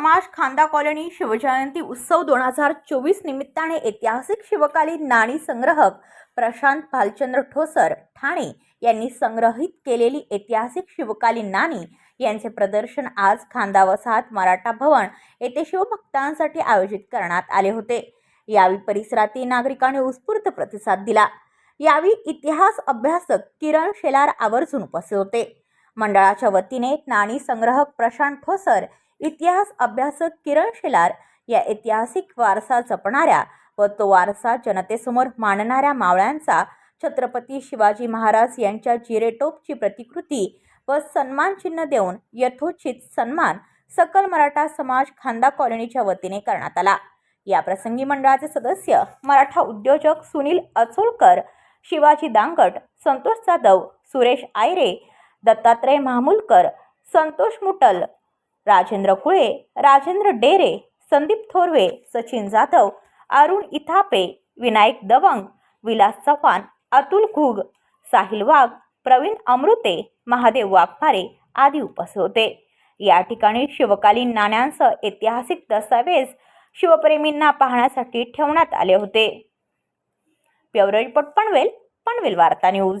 समाज खांदा कॉलनी शिवजयंती उत्सव दोन हजार चोवीस निमित्ताने ऐतिहासिक शिवकालीन नाणी संग्रहक प्रशांत भालचंद्र ठोसर ठाणे यांनी संग्रहित केलेली ऐतिहासिक शिवकालीन नाणी यांचे प्रदर्शन आज खांदा वसाहत मराठा भवन येथे शिवभक्तांसाठी आयोजित करण्यात आले होते. यावेळी परिसरातील नागरिकांनी उत्स्फूर्त प्रतिसाद दिला. यावेळी इतिहास अभ्यासक किरण शेलार आवर्जून उपस्थित होते. मंडळाच्या वतीने नाणी संग्रहक प्रशांत ठोसर इतिहास अभ्यासक किरण शेलार या ऐतिहासिक वारसा जपणाऱ्या व तो वारसा जनतेसमोर मांडणाऱ्या मावळ्यांचा छत्रपती शिवाजी महाराज यांच्या जिरेटोपची प्रतिकृती व सन्मान चिन्ह देऊन यथोचित सन्मान सकल मराठा समाज खांदा कॉलनीच्या वतीने करण्यात आला. या प्रसंगी मंडळाचे सदस्य मराठा उद्योजक सुनील अचोलकर शिवाजी दांगट संतोष जाधव सुरेश आयरे दत्तात्रय महामुलकर संतोष मुटल राजेंद्र कुळे राजेंद्र डेरे संदीप थोरवे सचिन जाधव अरुण इथापे विनायक दवंग विलास चव्हाण अतुल घुग साहिल वाघ प्रवीण अमृते महादेव वाघमारे आदी उपस्थित होते. या ठिकाणी शिवकालीन नाण्यांसह ऐतिहासिक दस्तावेज शिवप्रेमींना पाहण्यासाठी ठेवण्यात आले होते. ब्युरो रिपोर्ट पनवेल पनवेल वार्ता न्यूज.